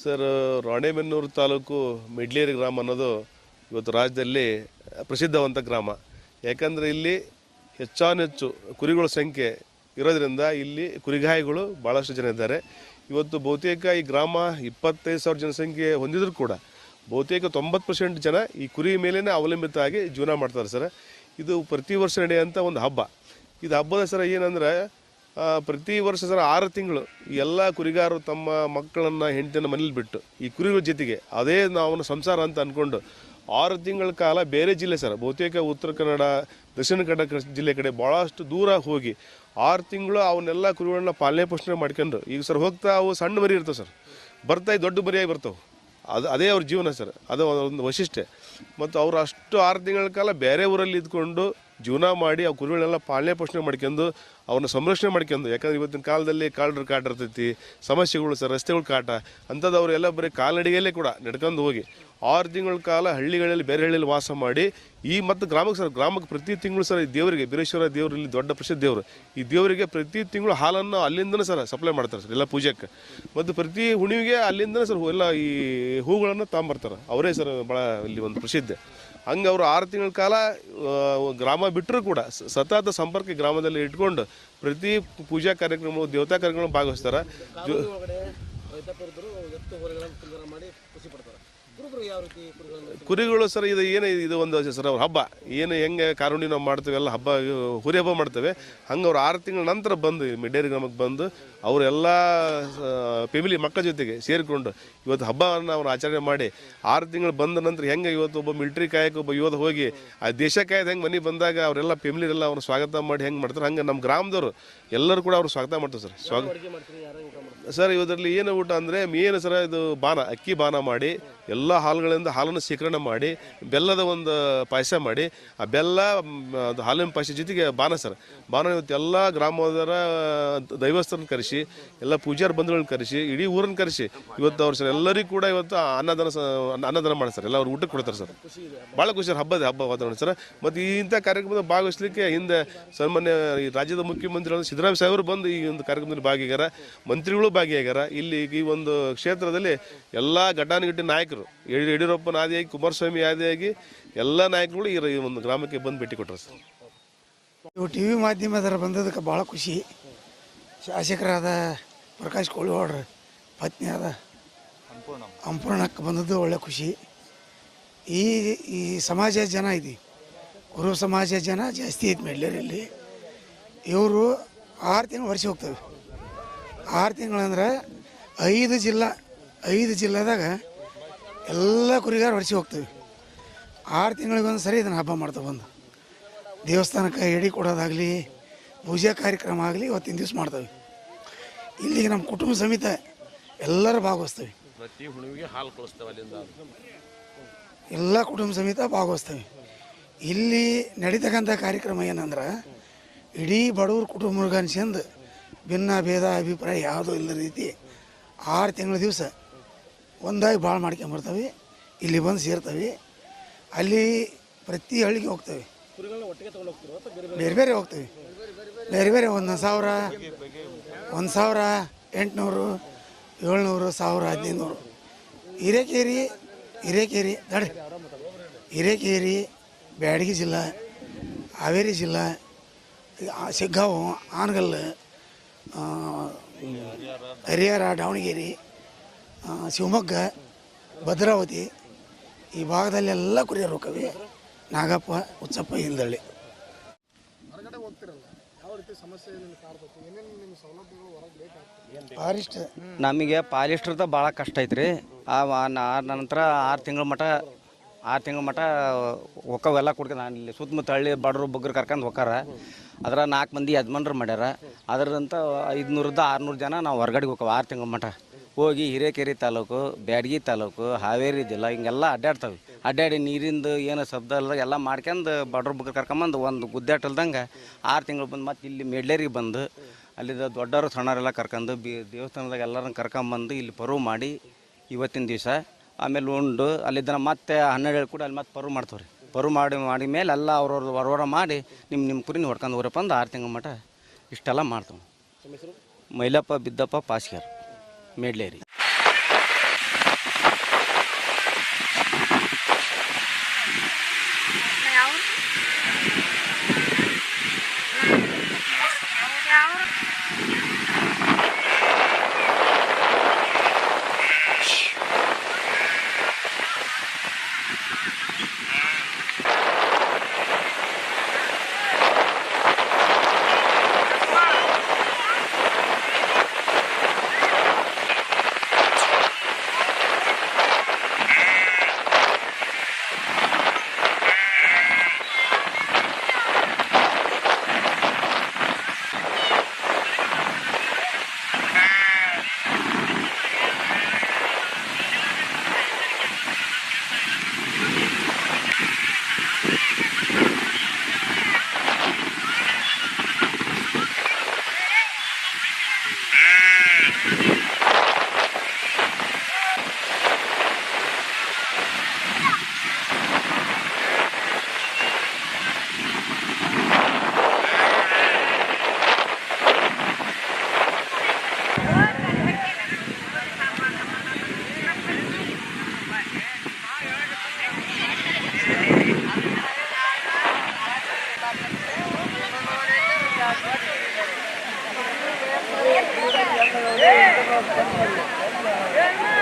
Sir, Ranebennur taluk ಮಿಡ್ಲೇರಿ ಗ್ರಾಮ ಅನ್ನೋದು ಇವತ್ತು ರಾಜ್ಯದಲ್ಲಿ ಪ್ರಸಿದ್ಧವಂತ ಗ್ರಾಮ. ಯಾಕಂದರೆ ಇಲ್ಲಿ ಹೆಚ್ಚಾನೆಚ್ಚು ಕುರಿಗಳ ಸಂಖ್ಯೆ ಇರೋದ್ರಿಂದ ಇಲ್ಲಿ ಕುರಿಗಾಯಿಗಳು ಭಾಳಷ್ಟು ಜನ ಇದ್ದಾರೆ. ಇವತ್ತು ಬಹುತೇಕ ಈ ಗ್ರಾಮ ಇಪ್ಪತ್ತೈದು ಸಾವಿರ ಜನಸಂಖ್ಯೆ ಹೊಂದಿದ್ರು ಕೂಡ ಬಹುತೇಕ ತೊಂಬತ್ತು ಪರ್ಸೆಂಟ್ ಜನ ಈ ಕುರಿ ಮೇಲೇ ಅವಲಂಬಿತ ಆಗಿ ಜೀವನ ಮಾಡ್ತಾರೆ ಸರ್. ಇದು ಪ್ರತಿ ವರ್ಷ ನಡೆಯುವಂಥ ಒಂದು ಹಬ್ಬ. ಇದು ಹಬ್ಬದ ಸರ ಏನಂದ್ರೆ ಪ್ರತಿ ವರ್ಷ ಸರ್ ಆರು ತಿಂಗಳು ಎಲ್ಲ ಕುರಿಗಾರರು ತಮ್ಮ ಮಕ್ಕಳನ್ನು ಹೆಂಡತಿಯನ್ನು ಮನೇಲಿ ಬಿಟ್ಟು ಈ ಕುರಿಗಳ ಜೊತೆಗೆ ಅದೇ ನಾವು ಸಂಸಾರ ಅಂತ ಅಂದ್ಕೊಂಡು ಆರು ತಿಂಗಳ ಕಾಲ ಬೇರೆ ಜಿಲ್ಲೆ ಸರ್, ಬಹುತೇಕ ಉತ್ತರ ಕನ್ನಡ, ದಕ್ಷಿಣ ಕನ್ನಡ ಜಿಲ್ಲೆ ಕಡೆ ಭಾಳಷ್ಟು ದೂರ ಹೋಗಿ ಆರು ತಿಂಗಳು ಅವನ್ನೆಲ್ಲ ಕುರಿಗಳನ್ನ ಪಾಲನೆ ಪೋಷಣೆ ಮಾಡ್ಕೊಂಡು ಈಗ ಸರ್ ಹೋಗ್ತಾ ಅವು ಸಣ್ಣ ಮರಿ ಇರ್ತವೆ ಸರ್, ಬರ್ತಾ ದೊಡ್ಡ ಮರಿಯಾಗಿ ಬರ್ತಾವೆ. ಅದು, ಅದೇ ಅವ್ರ ಜೀವನ ಸರ್, ಅದು ಒಂದು ವೈಶಿಷ್ಟ್ಯ. ಮತ್ತು ಅವರು ಅಷ್ಟು ಆರು ತಿಂಗಳ ಕಾಲ ಬೇರೆ ಊರಲ್ಲಿ ಇದ್ಕೊಂಡು ಜೀವನ ಮಾಡಿ ಆ ಕುರಿಗಳನ್ನೆಲ್ಲ ಪಾಲನೆ ಪೋಷಣೆ ಮಾಡ್ಕೊಂಡು ಅವ್ರನ್ನ ಸಂರಕ್ಷಣೆ ಮಾಡ್ಕೊಂಡು, ಯಾಕಂದ್ರೆ ಇವತ್ತಿನ ಕಾಲದಲ್ಲಿ ಕಾಲ್ಡ್ರ ಕಾಟ ಇರ್ತೈತಿ, ಸಮಸ್ಯೆಗಳು ಸರ್ ರಸ್ತೆಗಳು ಕಾಟ ಅಂಥದ್ದು ಅವರೆಲ್ಲ ಬರೀ ಕಾಲ್ನಡಿಗೆಯಲ್ಲೇ ಕೂಡ ನಡ್ಕೊಂಡು ಹೋಗಿ ಆರು ತಿಂಗಳ ಕಾಲ ಹಳ್ಳಿಗಳಲ್ಲಿ ಬೇರೆ ಹಳ್ಳಿಯಲ್ಲಿ ವಾಸ ಮಾಡಿ, ಈ ಮತ್ತು ಗ್ರಾಮಕ್ಕೆ ಸರ್, ಗ್ರಾಮಕ್ಕೆ ಪ್ರತಿ ತಿಂಗಳು ಸರ್, ಈ ದೇವರಿಗೆ, ಬೀರೇಶ್ವರ ದೇವರಲ್ಲಿ ದೊಡ್ಡ ಪ್ರಸಿದ್ಧ ದೇವರು, ಈ ದೇವರಿಗೆ ಪ್ರತಿ ತಿಂಗಳು ಹಾಲನ್ನು ಅಲ್ಲಿಂದನೇ ಸರ್ ಸಪ್ಲೈ ಮಾಡ್ತಾರೆ ಸರ್, ಎಲ್ಲ ಪೂಜೆಗೆ. ಮತ್ತು ಪ್ರತಿ ಹುಣಿವಿಗೆ ಅಲ್ಲಿಂದನೇ ಸರ್ ಎಲ್ಲ ಈ ಹೂಗಳನ್ನು ತಗೊಂಬರ್ತಾರೆ. ಅವರೇ ಸರ್ ಭಾಳ ಇಲ್ಲಿ ಒಂದು ಪ್ರಸಿದ್ಧ. ಹಂಗೆ ಅವರು ಆರು ತಿಂಗಳ ಕಾಲ ಗ್ರಾಮ ಬಿಟ್ಟರೂ ಕೂಡ ಸತತ ಸಂಪರ್ಕ ಗ್ರಾಮದಲ್ಲಿ ಇಟ್ಕೊಂಡು ಪ್ರತಿ ಪೂಜಾ ಕಾರ್ಯಕ್ರಮ ದೇವತಾ ಕಾರ್ಯಕ್ರಮ ಭಾಗವಹಿಸ್ತಾರೆ. ಕುರಿಗಳು ಸರ್ ಇದು ಏನು ಇದು ಒಂದು ಸರ್ ಅವ್ರ ಹಬ್ಬ. ಏನು ಹೆಂಗೆ ಕಾರುಣಿ ನಾವು ಮಾಡ್ತೇವೆ ಎಲ್ಲ ಹಬ್ಬ ಹುರಿ ಹಬ್ಬ ಮಾಡ್ತೇವೆ. ಹಂಗೆ ಅವ್ರು ಆರು ತಿಂಗಳ ನಂತರ ಬಂದು ಮಿಡೇರಿ ಮಿಡ್ಡೇರಿ ಗ್ರಾಮಕ್ಕೆ ಬಂದು ಅವರೆಲ್ಲ ಫ್ಯಾಮಿಲಿ ಮಕ್ಕಳ ಜೊತೆಗೆ ಸೇರಿಕೊಂಡು ಇವತ್ತು ಹಬ್ಬವನ್ನು ಅವ್ರು ಆಚರಣೆ ಮಾಡಿ ಆರು ತಿಂಗಳು ಬಂದ ನಂತರ ಹೆಂಗೆ ಇವತ್ತು ಒಬ್ಬ ಮಿಲ್ಟ್ರಿ ಕಾಯಕ್ಕೆ ಒಬ್ಬ ಯೋಧ ಹೋಗಿ ಆ ದೇಶ ಕಾಯ್ದು ಹೆಂಗೆ ಮನೆ ಬಂದಾಗ ಅವರೆಲ್ಲ ಫ್ಯಾಮಿಲಿರೆಲ್ಲ ಅವ್ರು ಸ್ವಾಗತ ಮಾಡಿ ಹೆಂಗೆ ಮಾಡ್ತಾರೆ ಹಂಗೆ ನಮ್ಮ ಗ್ರಾಮದವರು ಎಲ್ಲರೂ ಕೂಡ ಅವ್ರು ಸ್ವಾಗತ ಮಾಡ್ತಾರೆ ಸರ್. ಸ್ವಾಗತ ಸರ್ ಇವರಲ್ಲಿ ಏನು ಊಟ ಅಂದರೆ ಮೇನ್ ಸರ್ ಇದು ಬಾನ ಅಕ್ಕಿ ಬಾನ ಮಾಡಿ ಎಲ್ಲ ಹಾಲುಗಳಿಂದ ಹಾಲನ್ನು ಶೇಖರಣೆ ಮಾಡಿ, ಬೆಲ್ಲದ ಒಂದು ಪಾಯಸ ಮಾಡಿ, ಆ ಬೆಲ್ಲ ಅದು ಹಾಲಿನ ಪಾಯಸ ಜೊತೆಗೆ ಬಾನ ಸರ್. ಬಾನ ಇವತ್ತು ಎಲ್ಲ ಗ್ರಾಮದರ ದೈವಸ್ಥರನ್ನ ಕರೆಸಿ, ಎಲ್ಲ ಪೂಜಾರ ಬಂಧುಗಳನ್ನ ಕರೆಸಿ, ಇಡೀ ಊರನ್ನ ಕರೆಸಿ, ಇವತ್ತು ಅವ್ರು ಸರ್ ಎಲ್ಲರಿಗೂ ಕೂಡ ಇವತ್ತು ಅನ್ನದಾನ ಅನ್ನದಾನ ಮಾಡ್ತಾರೆ ಎಲ್ಲ ಅವ್ರು ಊಟಕ್ಕೆ ಕೊಡ್ತಾರೆ ಸರ್. ಭಾಳ ಖುಷಿ ಸರ್, ಹಬ್ಬದ ಹಬ್ಬ ವಾತಾವರಣ ಸರ್. ಮತ್ತು ಇಂಥ ಕಾರ್ಯಕ್ರಮದ ಭಾಗವಹಿಸಲಿಕ್ಕೆ ಹಿಂದೆ ಸನ್ಮಾನ್ಯ ಈ ರಾಜ್ಯದ ಮುಖ್ಯಮಂತ್ರಿಗಳು ಸಿದ್ದರಾಮಯ್ಯ ಸಾಹೇಬರು ಬಂದು ಈ ಒಂದು ಕಾರ್ಯಕ್ರಮದಲ್ಲಿ ಭಾಗಿಯಾಗ್ಯಾರ. ಮಂತ್ರಿಗಳು ಭಾಗಿಯಾಗ್ಯಾರ. ಇಲ್ಲಿ ಈ ಒಂದು ಕ್ಷೇತ್ರದಲ್ಲಿ ಎಲ್ಲ ಘಟಾನುಘಟಿ ನಾಯಕರು ಯಡಿಯೂರಪ್ಪನ ಆದಿಯಾಗಿ, ಕುಮಾರಸ್ವಾಮಿ ಆದಿಯಾಗಿ ಎಲ್ಲ ನಾಯಕರುಗಳು ಈ ಒಂದು ಗ್ರಾಮಕ್ಕೆ ಬಂದು ಭೇಟಿ ಕೊಟ್ಟರು ಸರ್. ಇವು ಟಿ ವಿ ಮಾಧ್ಯಮದರ ಬಂದದಕ್ಕೆ ಭಾಳ ಖುಷಿ. ಶಾಸಕರಾದ ಪ್ರಕಾಶ್ ಕೋಳಿವಾಡ್ರ ಪತ್ನಿ ಆದ ಅಂಪೂರ್ಣಕ್ಕೆ ಬಂದದ್ದು ಒಳ್ಳೆ ಖುಷಿ. ಈ ಈ ಸಮಾಜ ಜನ ಇದೆ. ಗುರು ಸಮಾಜ ಜನ ಜಾಸ್ತಿ ಐತೆ ಮೆಡ್ಲೇರಲ್ಲಿ ಇವರು ಆರು ತಿಂಗಳು ವರ್ಷ ಹೋಗ್ತವೆ. ಆರು ತಿಂಗಳಂದ್ರೆ ಐದು ಜಿಲ್ಲಾ, ಐದು ಜಿಲ್ಲಾದಾಗ ಎಲ್ಲ ಕುರಿಗಾರ ಹೊಡಿಸಿ ಹೋಗ್ತೀವಿ. ಆರು ತಿಂಗಳಿಗೊಂದು ಸರಿ ಇದನ್ನು ಹಬ್ಬ ಮಾಡ್ತಾ ಬಂದು. ದೇವಸ್ಥಾನಕ್ಕೆ ಎಡಿ ಕೊಡೋದಾಗಲಿ ಪೂಜಾ ಕಾರ್ಯಕ್ರಮ ಆಗಲಿ ಇವತ್ತಿನ ದಿವಸ ಮಾಡ್ತೇವೆ. ಇಲ್ಲಿಗೆ ನಮ್ಮ ಕುಟುಂಬ ಸಮೇತ ಎಲ್ಲರೂ ಭಾಗವಹಿಸ್ತೇವೆ. ಪ್ರತಿ ಹುಣ್ಣಿಮೆಗೆ ಹಾಲು ಕಳಿಸ್ತೇವೆ ಅಲ್ಲಿಂದ. ಎಲ್ಲ ಕುಟುಂಬ ಸಮೇತ ಭಾಗವಹಿಸ್ತೇವೆ. ಇಲ್ಲಿ ನಡೀತಕ್ಕಂಥ ಕಾರ್ಯಕ್ರಮ ಏನಂದ್ರೆ ಇಡೀ ಬಡವ್ರ ಕುಟುಂಬ ಅನ್ಸ್ಯಂದು ಭಿನ್ನ ಭೇದ ಅಭಿಪ್ರಾಯ ಯಾವುದೂ ಇಲ್ಲದ ರೀತಿ ಆರು ತಿಂಗಳ ದಿವಸ ಒಂದಾಗಿ ಭಾಳ ಮಾಡ್ಕೊಂಬರ್ತವೆ. ಇಲ್ಲಿ ಬಂದು ಸೇರ್ತವೆ. ಅಲ್ಲಿ ಪ್ರತಿ ಹಳ್ಳಿಗೆ ಹೋಗ್ತವೆ. ಬೇರೆ ಬೇರೆ ಹೋಗ್ತೇವೆ. ಬೇರೆ ಬೇರೆ ಒಂದು ಸಾವಿರ ಒಂದು ಸಾವಿರ ಎಂಟುನೂರು, ಏಳ್ನೂರು, ಸಾವಿರ ಹದಿನೈದುನೂರು. ಹಿರೇಕೇರಿ ಹಿರೇಕೇರಿ, ನಡಿ. ಹಿರೇಕೇರಿ, ಬ್ಯಾಡಗಿ ಜಿಲ್ಲಾ, ಹಾವೇರಿ ಜಿಲ್ಲಾ ಸಿಗ್ಗಾವು ಆನಗಲ್ ಹರಿಹರ, ದಾವಣಗೆರೆ ಶಿವಮೊಗ್ಗ ಭದ್ರಾವತಿ ಈ ಭಾಗದಲ್ಲೆಲ್ಲ ಕುರಿಯರು ಕವಿ ನಾಗಪ್ಪ ಉಚ್ಚಪ್ಪ ಹಿಂದಳ್ಳಿ ಹೊರಗಡೆ ಹೋಗ್ತಿರಲ್ಲ ಯಾವ ರೀತಿ ಸಮಸ್ಯೆ ನಿಮ್ಗೆ ಕಾಡ್ತೈತಿ ಏನೇನು ನಿಮ್ಮ ಸೌಲಭ್ಯಗಳು ಹೊರಗೆ ಲೇಟ್ ಆಗ್ತದೆ ಫಾರೆಸ್ಟ್ ನಮಗೆ ಪಾಲಿಸ್ಟ್ರದ ಭಾಳ ಕಷ್ಟ ಐತ್ರಿ. ಆ ನಂತರ ಆರು ತಿಂಗಳ ಮಟ ಆರು ತಿಂಗಳ ಮಟ ಹೊಕ್ಕವೆಲ್ಲ ಕುಡ್ಕೊಂಡು ನಾನು ಇಲ್ಲಿ ಸುತ್ತಮುತ್ತ ಹಳ್ಳಿ ಬಡವರು ಬಗ್ಗರು ಕರ್ಕೊಂಡು ಹೋಕಾರ ಅದರ ನಾಲ್ಕು ಮಂದಿ ಯಜಮಾನ್ರು ಮಾಡ್ಯಾರ. ಅದರಂತ ಐದುನೂರದ ಆರುನೂರು ಜನ ನಾವು ಹೊರಗಡೆ ಹೋಗವ ಆರು ತಿಂಗಳ ಮಟ ಹೋಗಿ ಹಿರೇಕೆರೆ ತಾಲೂಕು ಬ್ಯಾಡಗಿ ತಾಲೂಕು ಹಾವೇರಿ ಜಿಲ್ಲಾ ಹಿಂಗೆಲ್ಲ ಅಡ್ಡಾಡ್ತಾವೆ. ಅಡ್ಡಾಡಿ ನೀರಿಂದು ಏನು ಶಬ್ದ ಅಲ್ಲ ಎಲ್ಲ ಮಾಡ್ಕೊಂಡು ಬಡ್ರ ಬುಕ್ ಕರ್ಕೊಂಬಂದು ಒಂದು ಗುದ್ದಾಟಲ್ದಂಗೆ ಆರು ತಿಂಗಳು ಬಂದು ಮತ್ತೆ ಇಲ್ಲಿ ಮೆಡ್ಲೇರಿಗೆ ಬಂದು ಅಲ್ಲಿದ್ದ ದೊಡ್ಡವರು ಸಣ್ಣವರೆಲ್ಲ ಕರ್ಕೊಂಡು ಬಿ ದೇವಸ್ಥಾನದಾಗ ಎಲ್ಲರನ್ನ ಕರ್ಕೊಂಬಂದು ಇಲ್ಲಿ ಪರು ಮಾಡಿ ಇವತ್ತಿನ ದಿವಸ. ಆಮೇಲೆ ಉಂಡು ಅಲ್ಲಿದ್ದ ಮತ್ತೆ ಹನ್ನೆರಡು ಕೂಡ ಅಲ್ಲಿ ಮತ್ತೆ ಪರು ಮಾಡ್ತವೆ ರೀ ಪರು ಮಾಡಿ ಮಾಡಿ ಮೇಲೆ ಎಲ್ಲ ಅವ್ರವ್ರದ್ದು ಹೊರವರ ಮಾಡಿ ನಿಮ್ಮ ನಿಮ್ಮ ಕುರಿನ ಹೊಡ್ಕೊಂಡು ಹೋಗ್ರಪ್ಪ ಅಂದು ಆರು ತಿಂಗಳ ಮಟ ಇಷ್ಟೆಲ್ಲ ಮಾಡ್ತವೆ. ಮೈಲಪ್ಪ ಬಿದ್ದಪ್ಪ मेडले रही Thank you.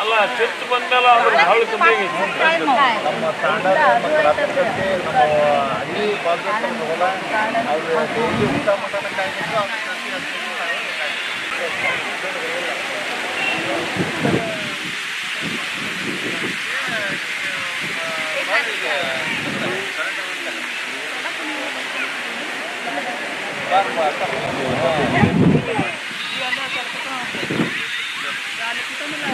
ಅಲ್ಲ ಚರ್ಚ್ ಬಂದ್ಮೇಲೆ ಅದ್ರ ಬಹಳ ಕಮ್ಮಿ ನಮ್ಮ ತಾಂಡ ನಮ್ಮ ರಾತ್ರಿ ನಮ್ಮ ಹಳ್ಳಿ ಬಾಗಲ ಅವರು ಡೈಲಿ ಊಟ தமிழ்ல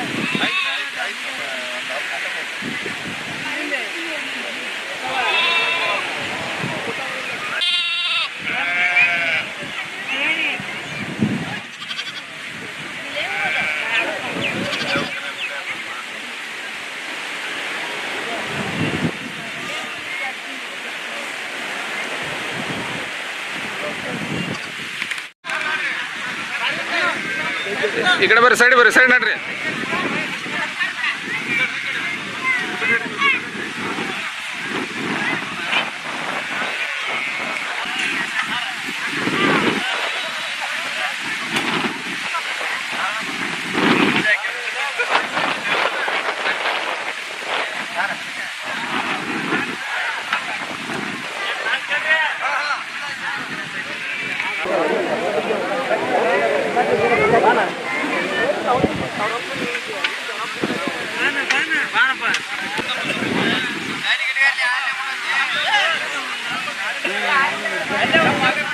ಈ ಕಡೆ ಬರ್ರಿ ಸೈಡ್ ಬರ್ರಿ ಸೈಡ್ ನಡ್ರಿ. Hello,